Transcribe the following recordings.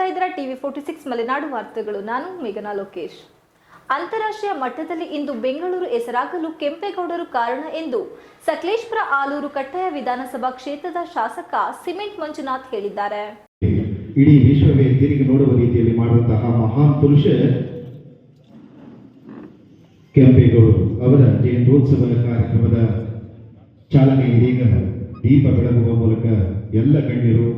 ನೋಡ್ತಾ ಇದ್ದೀರಾ? TV forty six Malenadu ವಾರ್ತೆಗಳು. ನಾನು ಮೇಘನಾ ಲೋಕೇಶ್. ಅಂತಾರಾಷ್ಟ್ರೀಯ ಮಟ್ಟದಲ್ಲಿ ಇಂದು ಬೆಂಗಳೂರು ಹೆಸರಾಗಲು ಕೆಂಪೇಗೌಡರು ಕಾರಣ ಎಂದು ಸಕಲೇಶ್ಪುರ ಆಲೂರು ಕಟ್ಟಾಯ ವಿಧಾನಸಭಾ ಕ್ಷೇತ್ರದ ಶಾಸಕ ಸಿಮೆಂಟ್ ಮಂಜುನಾಥ್ ಹೇಳಿದ್ದಾರೆ. ಇಡೀ ವಿಶ್ವವೇ ತಿರುಗಿ ನೋಡುವ ರೀತಿಯಲ್ಲಿ ಮಾಡುವಂತಹ ಮಹಾನ್ ಪುರುಷ ಕೆಂಪೇಗೌಡರು ಅವರ ಜಯಂತ್ಯೋತ್ಸವದ ಕಾರ್ಯಕ್ರಮದ ಚಾಲನೆ ಇದೀಗ ದೀಪ ಬೆಳಗುವ ಮೂಲಕ ಎಲ್ಲ ಗಣ್ಯರು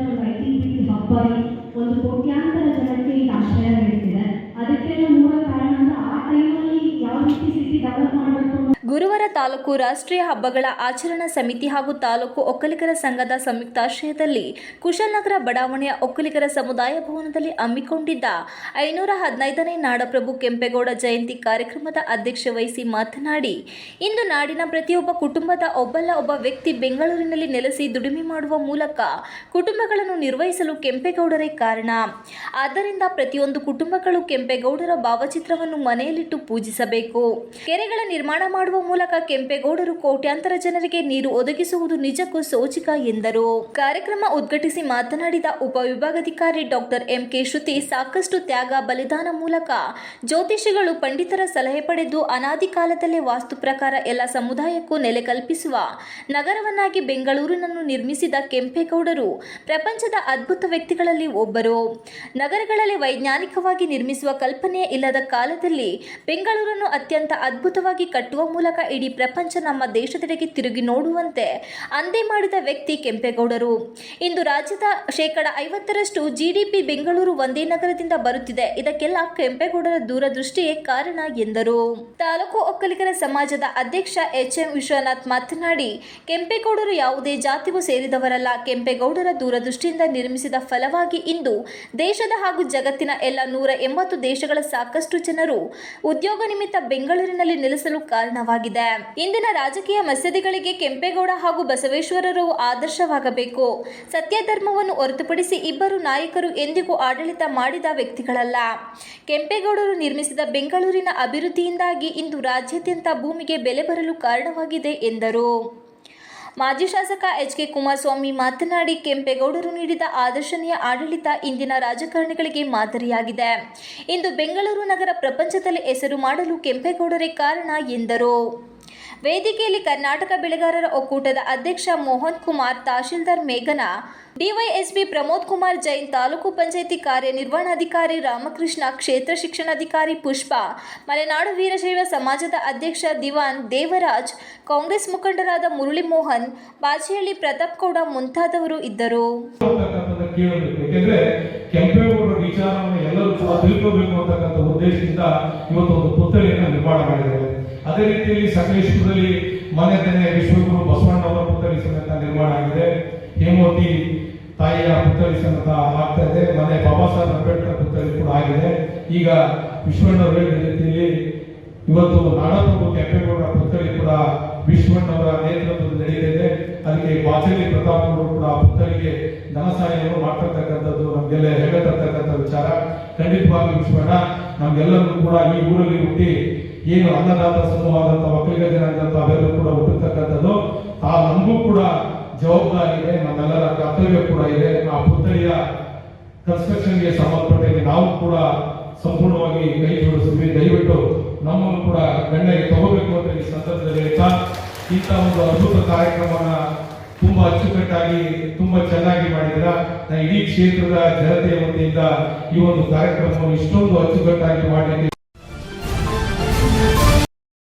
ಒಂದು ಐ ಟಿ ಬಿ ಹಬ್ಬ ಒಂದು ಕೋಟ್ಯಾಂತರ ಜನಕ್ಕೆ ಈಗ ಆಶ್ರಯ ನೀಡ್ತಿದೆ ಅದಕ್ಕೆಲ್ಲ ಮೂಲ ಕಾರಣ ಅಂದ್ರೆ ಆ ಟೈಮಲ್ಲಿ ಯಾವ ರೀತಿ ಸಿಟಿ ಡೆವಲಪ್ ಮಾಡಬೇಕು ಅನ್ನೋ ತಾಲೂಕು ರಾಷ್ಟ್ರೀಯ ಹಬ್ಬಗಳ ಆಚರಣಾ ಸಮಿತಿ ಹಾಗೂ ತಾಲೂಕು ಒಕ್ಕಲಿಗರ ಸಂಘದ ಸಂಯುಕ್ತಾಶ್ರಯದಲ್ಲಿ ಕುಶಲನಗರ ಬಡಾವಣೆಯ ಒಕ್ಕಲಿಗರ ಸಮುದಾಯ ಭವನದಲ್ಲಿ ಹಮ್ಮಿಕೊಂಡಿದ್ದ ಐನೂರ ಹದಿನೈದನೇ ನಾಡಪ್ರಭು ಕೆಂಪೇಗೌಡ ಜಯಂತಿ ಕಾರ್ಯಕ್ರಮದ ಅಧ್ಯಕ್ಷ ವಹಿಸಿ ಮಾತನಾಡಿ, ಇಂದು ನಾಡಿನ ಪ್ರತಿಯೊಬ್ಬ ಕುಟುಂಬದ ಒಬ್ಬಲ್ಲ ಒಬ್ಬ ವ್ಯಕ್ತಿ ಬೆಂಗಳೂರಿನಲ್ಲಿ ನೆಲೆಸಿ ದುಡಿಮೆ ಮಾಡುವ ಮೂಲಕ ಕುಟುಂಬಗಳನ್ನು ನಿರ್ವಹಿಸಲು ಕೆಂಪೇಗೌಡರೇ ಕಾರಣ. ಆದ್ದರಿಂದ ಪ್ರತಿಯೊಂದು ಕುಟುಂಬಗಳು ಕೆಂಪೇಗೌಡರ ಭಾವಚಿತ್ರವನ್ನು ಮನೆಯಲ್ಲಿಟ್ಟು ಪೂಜಿಸಬೇಕು. ಕೆರೆಗಳ ನಿರ್ಮಾಣ ಮಾಡುವ ಮೂಲಕ ಕೆಂಪೇಗೌಡರು ಕೋಟ್ಯಾಂತರ ಜನರಿಗೆ ನೀರು ಒದಗಿಸುವುದು ನಿಜಕ್ಕೂ ಸೋಚಿಕ ಎಂದರು. ಕಾರ್ಯಕ್ರಮ ಉದ್ಘಾಟಿಸಿ ಮಾತನಾಡಿದ ಉಪವಿಭಾಗಾಧಿಕಾರಿ ಡಾಕ್ಟರ್ ಎಂ ಕೆ ಶ್ರುತಿ ಸಾಕಷ್ಟು ತ್ಯಾಗ ಬಲಿದಾನ ಮೂಲಕ ಜ್ಯೋತಿಷಿಗಳು ಪಂಡಿತರ ಸಲಹೆ ಪಡೆದು ಅನಾದಿ ಕಾಲದಲ್ಲೇ ವಾಸ್ತು ಪ್ರಕಾರ ಎಲ್ಲ ಸಮುದಾಯಕ್ಕೂ ನೆಲೆ ಕಲ್ಪಿಸುವ ನಗರವನ್ನಾಗಿ ಬೆಂಗಳೂರಿನನ್ನು ನಿರ್ಮಿಸಿದ ಕೆಂಪೇಗೌಡರು ಪ್ರಪಂಚದ ಅದ್ಭುತ ವ್ಯಕ್ತಿಗಳಲ್ಲಿ ಒಬ್ಬರು. ನಗರಗಳಲ್ಲಿ ವೈಜ್ಞಾನಿಕವಾಗಿ ನಿರ್ಮಿಸುವ ಕಲ್ಪನೆ ಇಲ್ಲದ ಕಾಲದಲ್ಲಿ ಬೆಂಗಳೂರನ್ನು ಅತ್ಯಂತ ಅದ್ಭುತವಾಗಿ ಕಟ್ಟುವ ಮೂಲಕ ಪ್ರಪಂಚ ನಮ್ಮ ದೇಶದೆಡೆಗೆ ತಿರುಗಿ ನೋಡುವಂತೆ ಅಂದೇ ಮಾಡಿದ ವ್ಯಕ್ತಿ ಕೆಂಪೇಗೌಡರು. ಇಂದು ರಾಜ್ಯದ ಶೇಕಡ ಐವತ್ತರಷ್ಟು ಜಿಡಿಪಿ ಬೆಂಗಳೂರು ಒಂದೇ ನಗರದಿಂದ ಬರುತ್ತಿದೆ. ಇದಕ್ಕೆಲ್ಲ ಕೆಂಪೇಗೌಡರ ದೂರದೃಷ್ಟಿಯೇ ಕಾರಣ ಎಂದರು. ತಾಲೂಕು ಒಕ್ಕಲಿಗರ ಸಮಾಜದ ಅಧ್ಯಕ್ಷ ಎಚ್ ಎಂ ವಿಶ್ವನಾಥ್ ಮಾತನಾಡಿ, ಕೆಂಪೇಗೌಡರು ಯಾವುದೇ ಜಾತಿಗೂ ಸೇರಿದವರಲ್ಲ. ಕೆಂಪೇಗೌಡರ ದೂರದೃಷ್ಟಿಯಿಂದ ನಿರ್ಮಿಸಿದ ಫಲವಾಗಿ ಇಂದು ದೇಶದ ಹಾಗೂ ಜಗತ್ತಿನ ಎಲ್ಲ ನೂರ ಎಂಬತ್ತು ದೇಶಗಳ ಸಾಕಷ್ಟು ಜನರು ಉದ್ಯೋಗ ನಿಮಿತ್ತ ಬೆಂಗಳೂರಿನಲ್ಲಿ ನೆಲೆಸಲು ಕಾರಣವಾಗಿದೆ. ಇಂದಿನ ರಾಜಕೀಯ ಮಸೀದಿಗಳಿಗೆ ಕೆಂಪೇಗೌಡ ಹಾಗೂ ಬಸವೇಶ್ವರರು ಆದರ್ಶವಾಗಬೇಕು. ಸತ್ಯ ಧರ್ಮವನ್ನು ಹೊರತುಪಡಿಸಿ ಇಬ್ಬರು ನಾಯಕರು ಎಂದಿಗೂ ಆಡಳಿತ ಮಾಡಿದ ವ್ಯಕ್ತಿಗಳಲ್ಲ. ಕೆಂಪೇಗೌಡರು ನಿರ್ಮಿಸಿದ ಬೆಂಗಳೂರಿನ ಅಭಿವೃದ್ಧಿಯಿಂದಾಗಿ ಇಂದು ರಾಜ್ಯಾದ್ಯಂತ ಭೂಮಿಗೆ ಬೆಲೆ ಬರಲು ಕಾರಣವಾಗಿದೆ ಎಂದರು. ಮಾಜಿ ಶಾಸಕ ಎಚ್ ಕೆ ಕುಮಾರಸ್ವಾಮಿ ಮಾತನಾಡಿ, ಕೆಂಪೇಗೌಡರು ನೀಡಿದ ಆದರ್ಶನೀಯ ಆಡಳಿತ ಇಂದಿನ ರಾಜಕಾರಣಿಗಳಿಗೆ ಮಾದರಿಯಾಗಿದೆ. ಇಂದು ಬೆಂಗಳೂರು ನಗರ ಪ್ರಪಂಚದಲ್ಲಿ ಹೆಸರು ಮಾಡಲು ಕೆಂಪೇಗೌಡರೇ ಕಾರಣ ಎಂದರು. ವೇದಿಕೆಯಲ್ಲಿ ಕರ್ನಾಟಕ ಬೆಳೆಗಾರರ ಒಕ್ಕೂಟದ ಅಧ್ಯಕ್ಷ ಮೋಹನ್ ಕುಮಾರ್, ತಹಶೀಲ್ದಾರ್ ಮೇಘನಾ, ಡಿವೈಎಸ್ಪಿ ಪ್ರಮೋದ್ ಕುಮಾರ್ ಜೈನ್, ತಾಲೂಕು ಪಂಚಾಯಿತಿ ಕಾರ್ಯನಿರ್ವಹಣಾಧಿಕಾರಿ ರಾಮಕೃಷ್ಣ, ಕ್ಷೇತ್ರ ಶಿಕ್ಷಣಾಧಿಕಾರಿ ಪುಷ್ಪ, ಮಲೆನಾಡು ವೀರಶೈವ ಸಮಾಜದ ಅಧ್ಯಕ್ಷ ದಿವಾನ್ ದೇವರಾಜ್, ಕಾಂಗ್ರೆಸ್ ಮುಖಂಡರಾದ ಮುರಳಿ ಮೋಹನ್ ಬಾಚಿಹಳ್ಳಿ ಪ್ರತಾಪ್ ಗೌಡ ಮುಂತಾದವರು ಇದ್ದರು. ತಿಳ್ಕೋಬೇಕು ಅಂತಕ್ಕಂಥ ಉದ್ದೇಶದಿಂದ ಇವತ್ತು ಒಂದು ಪುತ್ಥಳಿಯನ್ನು ನಿರ್ಮಾಣ ಮಾಡಿದ್ದಾರೆ. ಅದೇ ರೀತಿಯಲ್ಲಿ ಸಕಲೇಶ್ಪುರದಲ್ಲಿ ಮನೆ ತೆನೆ ವಿಶ್ವಗುರು ಬಸವಣ್ಣವರ ಪುತ್ಥಳಿ ಸಮೇತ ನಿರ್ಮಾಣ ಆಗಿದೆ. ಹೇಮೋತಿ ತಾಯಿಯ ಪುತ್ಥಳಿ ಸಮೇತ ಆಗ್ತಾ ಇದೆ. ಮನೆ ಬಾಬಾ ಸಾಹೇಬ್ ಅಂಬೇಡ್ಕರ್ ಪುತ್ಥಳಿ ಕೂಡ ಆಗಿದೆ. ಈಗ ವಿಶ್ವಣ್ಣವರ ರೀತಿಯಲ್ಲಿ ಇವತ್ತು ನಾಡಪ್ರಭು ಕೆಂಪೇಗೌಡರ ಪುತ್ಥಳಿ ಕೂಡ ವಿಶ್ವಣ್ಣವರ ನೇತೃತ್ವದಲ್ಲಿ ನಡೆಯುತ್ತಿದೆ ಅದಕ್ಕೆ ವಾಚಲಿ ಪ್ರತಾಪ್ ಕೂಡ ಆ ಧನ ಸಹಾಯವನ್ನು ಮಾಡ್ತಿರ್ತಕ್ಕಂಥದ್ದು ನಮಗೆಲ್ಲ ಹೇಳತಕ್ಕಂಥ ವಿಚಾರ. ಖಂಡಿತವಾಗಿ ವಿಶ್ವಣ್ಣ ನಮ್ಗೆಲ್ಲರೂ ಕೂಡ ಈ ಊರಲ್ಲಿ ಹುಟ್ಟಿ ಏನು ಅನ್ನದಾತ ಸಮೂಹವಾದಂಥ ಒಕ್ಕಲಿಗ ಜನಾಂಗದಂತ ಅವೆಲ್ಲರೂ ಕೂಡ ಹುಟ್ಟಿರ್ತಕ್ಕಂಥದ್ದು, ಆ ನಮಗೂ ಕೂಡ ಜವಾಬ್ದಾರಿ ಇದೆ, ನಮ್ಮೆಲ್ಲರ ಕರ್ತವ್ಯ ಕೂಡ ಇದೆ. ಆ ಪುತ್ಥಳಿಯ ಕನ್ಸ್ಟ್ರಕ್ಷನ್ಗೆ ಸಂಬಂಧಪಟ್ಟಂಗೆ ನಾವು ಕೂಡ ಸಂಪೂರ್ಣವಾಗಿ ಕೈ ಜೋಡಿಸಿದ್ವಿ ದಯವಿಟ್ಟು ನಮ್ಮನ್ನು ಕೂಡ ಗಣ್ಯರಿಗೆ ತಗೋಬೇಕು ಅಂತ ಈ ಸಂದರ್ಭದಲ್ಲಿ ಇಂಥ ಒಂದು ಅದ್ಭುತ ಕಾರ್ಯಕ್ರಮನ ತುಂಬಾ ಅಚ್ಚುಕಟ್ಟಾಗಿ, ತುಂಬಾ ಚೆನ್ನಾಗಿ ಮಾಡಿದ್ರ ನಾ ಇಡೀ ಕ್ಷೇತ್ರದ ಜನತೆಯ ವತಿಯಿಂದ ಈ ಒಂದು ಕಾರ್ಯಕ್ರಮವನ್ನು ಇಷ್ಟೊಂದು ಅಚ್ಚುಕಟ್ಟಾಗಿ ಮಾಡಲಿಕ್ಕೆ